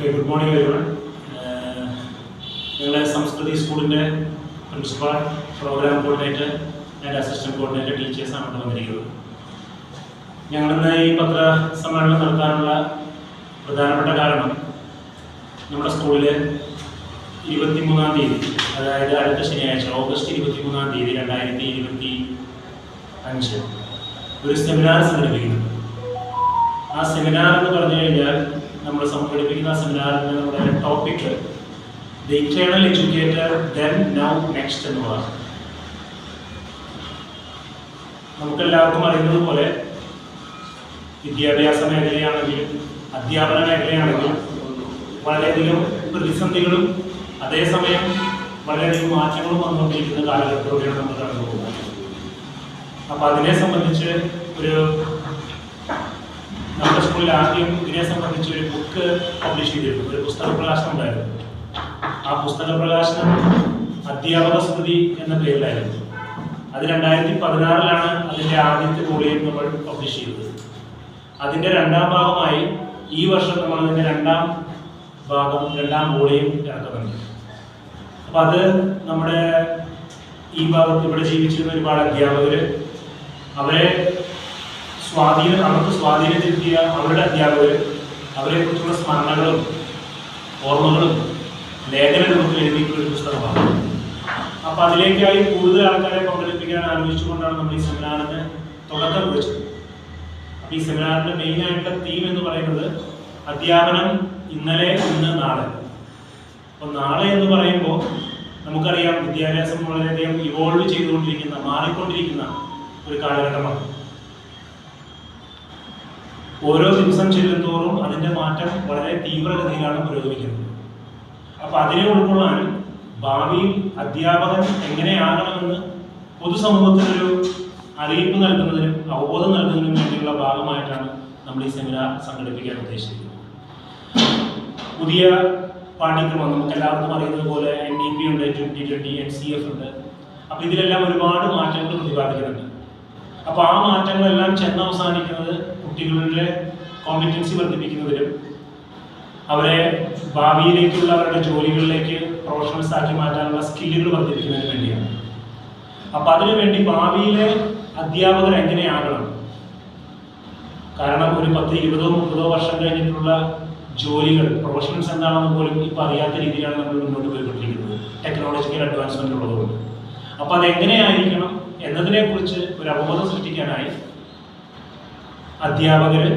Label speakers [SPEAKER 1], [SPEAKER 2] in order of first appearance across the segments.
[SPEAKER 1] Okay good morning everyone ഞങ്ങളുടെ സംസ്കൃതി സ്കൂളിന്റെ principal program coordinator and assistant coordinator ടീച്ചേഴ്സാണ് ഇവിടെ വന്നിരിക്കുന്നത്. ഞങ്ങളിന്ന് ഈ പത്ര സമ്മേളനം നടത്താനുള്ള പ്രധാനപ്പെട്ട കാരണം നമ്മുടെ സ്കൂളിൽ ഇരുപത്തിമൂന്നാം തീയതി അതായത് അടുത്ത ശനിയാഴ്ച ഓഗസ്റ്റ് ഇരുപത്തിമൂന്നാം തീയതി രണ്ടായിരത്തി ഇരുപത്തി അഞ്ച് ഒരു സെമിനാർ സംഘടിപ്പിക്കുന്നുണ്ട് ആ സെമിനാർ എന്ന് പറഞ്ഞു കഴിഞ്ഞാൽ നമ്മൾ സംഘടിപ്പിക്കുന്ന സെമിനാറിന്റെ നമ്മുടെ topic the eternal educator then now next എന്നുള്ളതാണ് നമുക്കെല്ലാവർക്കും അറിയുന്നത് പോലെ വിദ്യാഭ്യാസ മേഖലയാണെങ്കിലും അധ്യാപന മേഖലയാണെങ്കിലും വളരെയധികം പ്രതിസന്ധികളും അതേസമയം വളരെയധികം മാറ്റങ്ങളും വന്നുകൊണ്ടിരിക്കുന്ന കാലഘട്ടത്തിലൂടെയാണ് നമ്മൾ കടന്നു പോകുന്നത് അപ്പോൾ അതിനെ സംബന്ധിച്ച് ഒരു നമ്മുടെ സ്കൂളിൽ ആദ്യം ഇതിനെ സംബന്ധിച്ച് ഒരു ബുക്ക് പബ്ലിഷ് ചെയ്തിരുന്നു. ഒരു പുസ്തക പ്രകാശനം ഉണ്ടായിരുന്നു. ആ പുസ്തക പ്രകാശനം അധ്യാപക സ്മൃതി എന്ന പേരിലായിരുന്നു. അത് രണ്ടായിരത്തി പതിനാറിലാണ് അതിന്റെ ആദ്യത്തെ വോളിയം നമ്മൾ പബ്ലിഷ് ചെയ്തത്. അതിന്റെ രണ്ടാം ഭാഗമായി ഈ വർഷം നമ്മൾ അതിന്റെ രണ്ടാം ഭാഗം രണ്ടാം വോളിയം ഇറക്കുന്നുണ്ട് അപ്പം അത് നമ്മുടെ ഈ ഭാഗത്ത് ഇവിടെ ജീവിച്ചിരുന്ന ഒരുപാട് അധ്യാപകർ അവരെ സ്വാധീനം നമുക്ക് സ്വാധീനം ചെലുത്തിയ അവരുടെ അധ്യാപകർ അവരെ കുറിച്ചുള്ള സ്മരണകളും ഓർമ്മകളും ലേഖന രൂപത്തിൽ എഴുതിയിട്ടുള്ള ഒരു പുസ്തകമാണ്. അപ്പൊ അതിലേക്കായി കൂടുതൽ ആൾക്കാരെ പങ്കെടുപ്പിക്കാൻ ആലോചിച്ചുകൊണ്ടാണ് നമ്മൾ ഈ സെമിനാറിന് തുടക്കം കുറിച്ചത്. അപ്പൊ ഈ സെമിനാറിന്റെ മെയിൻ ആയിട്ടുള്ള തീം എന്ന് പറയുന്നത് അധ്യാപനം ഇന്നലെ ഇന്ന് നാളെ. അപ്പൊ നാളെ എന്ന് പറയുമ്പോൾ നമുക്കറിയാം വിദ്യാഭ്യാസം വളരെയധികം ഇവോൾവ് ചെയ്തുകൊണ്ടിരിക്കുന്ന മാറിക്കൊണ്ടിരിക്കുന്ന ഒരു കാലഘട്ടമാണ്. ഓരോ ദിവസം ചെല്ലുന്തോറും അതിന്റെ മാറ്റം വളരെ തീവ്രഗതിയിലാണ് പുരോഗമിക്കുന്നത്. അപ്പൊ അതിനെ ഉൾക്കൊള്ളാൻ ഭാവിയിൽ അധ്യാപകൻ എങ്ങനെയാകണമെന്ന് പൊതുസമൂഹത്തിനൊരു അറിയിപ്പ് നൽകുന്നതിനും അവബോധം നൽകുന്നതിനും വേണ്ടിയുള്ള ഭാഗമായിട്ടാണ് നമ്മൾ ഈ സെമിനാർ സംഘടിപ്പിക്കാൻ ഉദ്ദേശിക്കുന്നത്. പുതിയ പാഠ്യക്രമം നമുക്ക് എല്ലാവർക്കും അറിയുന്നത് പോലെ എൻ ഇ പി ഉണ്ട് twenty twenty N C F ഉണ്ട്. അപ്പൊ ഇതിലെല്ലാം ഒരുപാട് മാറ്റങ്ങൾ പ്രതിപാദിക്കുന്നുണ്ട്. അപ്പൊ ആ മാറ്റങ്ങളെല്ലാം ചെന്ന് അവസാനിക്കുന്നത് കുട്ടികളുടെ കോമ്പിറ്റൻസി വർദ്ധിപ്പിക്കുന്നതിനും അവരെ ഭാവിയിലേക്കുള്ള അവരുടെ ജോലികളിലേക്ക് പ്രൊഫഷണൽസ് ആക്കി മാറ്റാനുള്ള സ്കില്ലുകൾ വർദ്ധിപ്പിക്കുന്നതിന് വേണ്ടിയാണ്. അപ്പൊ അതിനുവേണ്ടി ഭാവിയിലെ അധ്യാപകർ എങ്ങനെയാകണം? കാരണം ഒരു പത്ത് ഇരുപതോ മുപ്പതോ വർഷം കഴിഞ്ഞിട്ടുള്ള ജോലികൾ പ്രൊഫഷണൽസ് എന്താണെന്ന് പോലും ഇപ്പൊ അറിയാത്ത രീതിയിലാണ് നമ്മൾ മുന്നോട്ട് പോയിക്കൊണ്ടിരിക്കുന്നത്. ടെക്നോളജിക്കൽ അഡ്വാൻസ്മെന്റ് ഉള്ളതുകൊണ്ട്. അപ്പൊ അതെങ്ങനെയായിരിക്കണം എന്നതിനെ കുറിച്ച് ഒരു അവബോധം സൃഷ്ടിക്കാനായി അധ്യാപകര്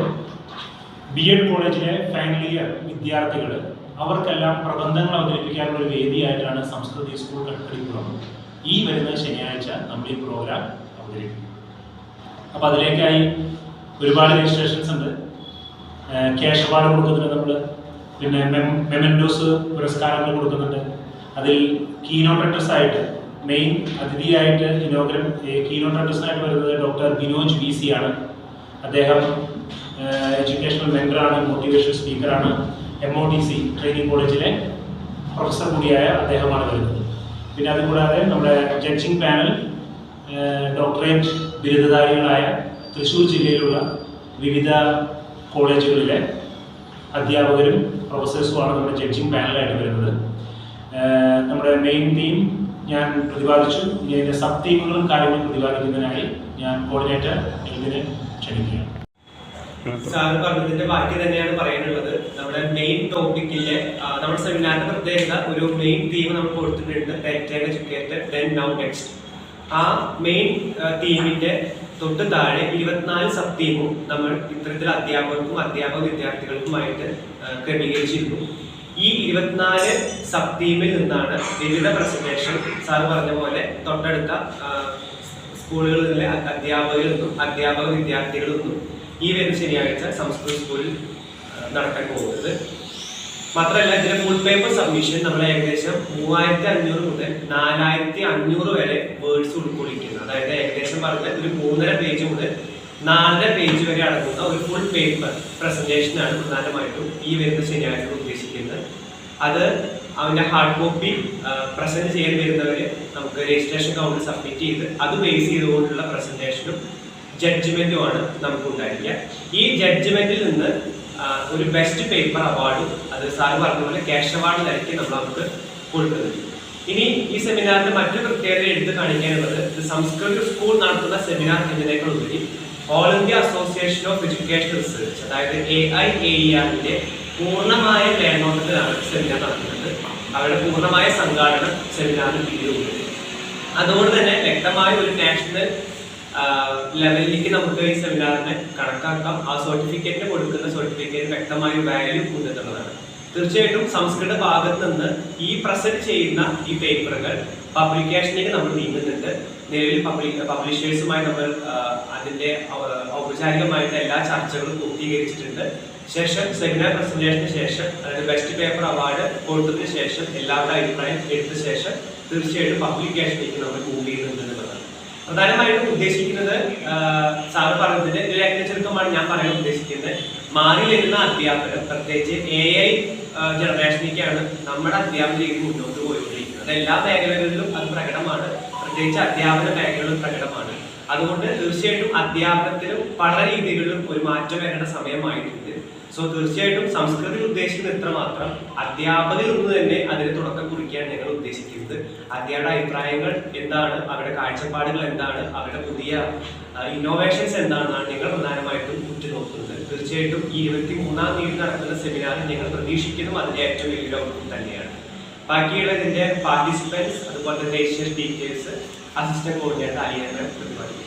[SPEAKER 1] ബി എഡ് കോളേജിലെ ഫൈനൽ ഇയർ വിദ്യാർത്ഥികൾ അവർക്കെല്ലാം പ്രബന്ധങ്ങൾ അവതരിപ്പിക്കാനുള്ള ഒരു വേദിയായിട്ടാണ് സംസ്കൃതി സ്കൂൾ കൽക്കരിക്കുളം ഈ വരുന്ന ശനിയാഴ്ച നമ്മൾ ഈ പ്രോഗ്രാം അവതരിപ്പിക്കും. അപ്പോൾ അതിലേക്കായി ഒരുപാട് രജിസ്ട്രേഷൻസ് ഉണ്ട്. ക്യാഷ് അവാർഡ് കൊടുക്കുന്നുണ്ട് നമ്മൾ പിന്നെ മെമൻഡോസ് പുരസ്കാരങ്ങൾ കൊടുക്കുന്നുണ്ട്. അതിൽ കീനോട്ട് ആയിട്ട് മെയിൻ അതിഥിയായിട്ട് ഇനോഗ്രം കീനോട്ട് ആയിട്ട് വരുന്നത് ഡോക്ടർ ബിനോജ് വി സി ആണ്. അദ്ദേഹം എഡ്യൂക്കേഷണൽ മെന്ററാണ് motivation സ്പീക്കറാണ് M O T C training കോളേജിലെ പ്രൊഫസർ കൂടിയായ അദ്ദേഹമാണ് വരുന്നത്. പിന്നെ അതുകൂടാതെ നമ്മുടെ ജഡ്ജിങ് പാനൽ ഡോക്ടറേറ്റ് ബിരുദധാരികളായ തൃശ്ശൂർ ജില്ലയിലുള്ള വിവിധ കോളേജുകളിലെ അധ്യാപകരും പ്രൊഫസേഴ്സുമാണ് നമ്മുടെ ജഡ്ജിങ് പാനലായിട്ട് വരുന്നത്. നമ്മുടെ മെയിൻ തീം ഞാൻ പ്രതിപാദിച്ചു. ഇനി അതിന്റെ സബ് തീമുകളും കാര്യങ്ങളും പ്രതിപാദിക്കുന്നതിനായി ഞാൻ കോർഡിനേറ്റർ ഇതിന് ക്ഷണിക്കുകയാണ്
[SPEAKER 2] സാറ് പറഞ്ഞതിന്റെ ബാക്കി തന്നെയാണ് പറയാനുള്ളത്. നമ്മുടെ മെയിൻ ടോപ്പിക്കിലെ നമ്മുടെ സെമിനാറിന്റെ പ്രത്യേകത ഒരു മെയിൻ തീം നമ്മൾ കൊടുത്തിട്ടുണ്ട്. Director educated then now next ആ മെയിൻ തീമിന്റെ തൊട്ട് താഴെ ഇരുപത്തിനാല് സബ് തീമും നമ്മൾ ഇത്തരത്തിൽ അധ്യാപകർക്കും അധ്യാപക വിദ്യാർത്ഥികൾക്കുമായിട്ട് ക്രമീകരിച്ചിരുന്നു ഈ ഇരുപത്തിനാല് സബ് തീമിൽ നിന്നാണ് വിവിധ പ്രസന്റേഷൻ സാർ പറഞ്ഞ പോലെ തൊട്ടടുത്ത സ്കൂളുകളിലെ അധ്യാപകരിൽ അധ്യാപക വിദ്യാർത്ഥികളെന്നും ഈ വരുന്ന ശനിയാഴ്ച സംസ്കൃത സ്കൂളിൽ നടക്കാൻ പോകുന്നത്. മാത്രമല്ല ഇതിന്റെ ഫുൾ പേപ്പർ സബ്മിഷൻ നമ്മൾ ഏകദേശം മൂവായിരത്തി അഞ്ഞൂറ് മുതൽ നാലായിരത്തി അഞ്ഞൂറ് വരെ വേർഡ്സ് ഉൾക്കൊള്ളിക്കുന്നു. അതായത് ഏകദേശം പറഞ്ഞാൽ ഒരു മൂന്നര പേജ് മുതൽ നാലര പേജ് വരെ അടങ്ങുന്ന ഒരു ഫുൾ പേപ്പർ പ്രസന്റേഷനാണ് പ്രധാനമായിട്ടും ഈ വരുന്ന ശനിയാഴ്ച ഉദ്ദേശിക്കുന്നത്. അത് അവന്റെ ഹാർഡ് കോപ്പി പ്രസന്റ് ചെയ്യാൻ വരുന്നവര് നമുക്ക് രജിസ്ട്രേഷൻ കൗണ്ടർ സബ്മിറ്റ് ചെയ്ത് അത് ബേസ് ചെയ്തുകൊണ്ടുള്ള പ്രസന്റേഷനും ജഡ്ജ്മെന്റുമാണ് നമുക്ക് ഉണ്ടായിരിക്കുക. ഈ ജഡ്ജ്മെന്റിൽ നിന്ന് ഒരു ബെസ്റ്റ് പേപ്പർ അവാർഡും അത് സാർ പറഞ്ഞ പോലെ ക്യാഷ് അവാർഡ് തരക്കി നമ്മൾ നമുക്ക് കൊടുക്കുന്നത്. ഇനി ഈ സെമിനാറിന്റെ മറ്റു പ്രത്യേകത എടുത്ത് കാണിക്കാനുള്ളത് ഇത് സംസ്കൃത സ്കൂൾ നടത്തുന്ന സെമിനാർ എന്നതിനേക്കാൾ ഉപരി All India Association of Education Research അതായത് എ ഐ എ ഇ ആറിന്റെ പൂർണമായ മേൽനോട്ടത്തിലാണ് സെമിനാർ നടത്തുന്നത്. അവരുടെ പൂർണമായ സംഘാടനം സെമിനാറിന് കീഴിലുണ്ട്. അതുകൊണ്ട് തന്നെ വ്യക്തമായ ഒരു നാഷണൽ ലെവലിലേക്ക് നമുക്ക് ഈ സെമിനാറിനെ കണക്കാക്കാം. ആ സർട്ടിഫിക്കറ്റിന് കൊടുക്കുന്ന സർട്ടിഫിക്കറ്റിന് വ്യക്തമായ വാല്യൂ ഉണ്ടെന്നുള്ളതാണ് തീർച്ചയായിട്ടും സംസ്കൃത ഭാഗത്ത് നിന്ന് ഈ പ്രസന്റ് ചെയ്യുന്ന ഈ പേപ്പറുകൾ പബ്ലിക്കേഷനിലേക്ക് നമ്മൾ നീങ്ങുന്നുണ്ട്. നിലവിൽ പബ്ലിക് പബ്ലിഷേഴ്സുമായി നമ്മൾ അതിന്റെ ഔപചാരികമായിട്ട് എല്ലാ ചർച്ചകളും പൂർത്തീകരിച്ചിട്ടുണ്ട്. ശേഷം സെമിനാർ പ്രസന്റേഷന് ശേഷം അതായത് ബെസ്റ്റ് പേപ്പർ അവാർഡ് കൊടുത്തതിന് ശേഷം എല്ലാവരുടെ അഭിപ്രായം എടുത്ത ശേഷം തീർച്ചയായിട്ടും പബ്ലിക്കേഷനിലേക്ക് നമ്മൾ മൂവ് ചെയ്യുന്നുണ്ട് പ്രധാനമായിട്ടും ഉദ്ദേശിക്കുന്നത് സാറ് പറഞ്ഞതിന്റെ ഒരു ചുരുക്കമാണ് ഞാൻ പറയാൻ ഉദ്ദേശിക്കുന്നത്. മാറി വരുന്ന അധ്യാപനം പ്രത്യേകിച്ച് എ ഐ ജനറേഷനിലേക്കാണ് നമ്മുടെ അധ്യാപന രീതി മുന്നോട്ട് പോയിക്കൊണ്ടിരിക്കുന്നത്. എല്ലാ മേഖലകളിലും അത് പ്രകടമാണ്. പ്രത്യേകിച്ച് അധ്യാപന മേഖലകളും പ്രകടമാണ്. അതുകൊണ്ട് തീർച്ചയായിട്ടും അധ്യാപനത്തിലും പല രീതികളിലും ഒരു മാറ്റം വരേണ്ട സമയമായിട്ടുണ്ട്. സോ തീർച്ചയായിട്ടും സംസ്കൃതി ഉദ്ദേശിക്കുന്ന എത്രമാത്രം അധ്യാപകരിൽ നിന്ന് തന്നെ അതിന് തുടക്കം കുറിക്കാൻ ഞങ്ങൾ ഉദ്ദേശിക്കുന്നത്. അധ്യാപക അഭിപ്രായങ്ങൾ എന്താണ്? അവരുടെ കാഴ്ചപ്പാടുകൾ എന്താണ്? അവരുടെ പുതിയ ഇന്നോവേഷൻസ് എന്താണെന്നാണ് ഞങ്ങൾ പ്രധാനമായിട്ടും ഉറ്റുനോക്കുന്നത്. തീർച്ചയായിട്ടും ഈ ഇരുപത്തി മൂന്നാം തീയതി നടക്കുന്ന സെമിനാറിൽ ഞങ്ങൾ പ്രതീക്ഷിക്കുന്നതും അതിന്റെ ഏറ്റവും വലിയൊരു ഔട്ട്പുട്ട് തന്നെയാണ്. ബാക്കിയുള്ള ഇതിന്റെ പാർട്ടിസിപ്പൻസ് അതുപോലെ തന്നെ ഡീറ്റെയിൽസ് അസിസ്റ്റന്റ് കോർഡിനേറ്റർ അലിയാൻ പ്രതിപാദിക്കും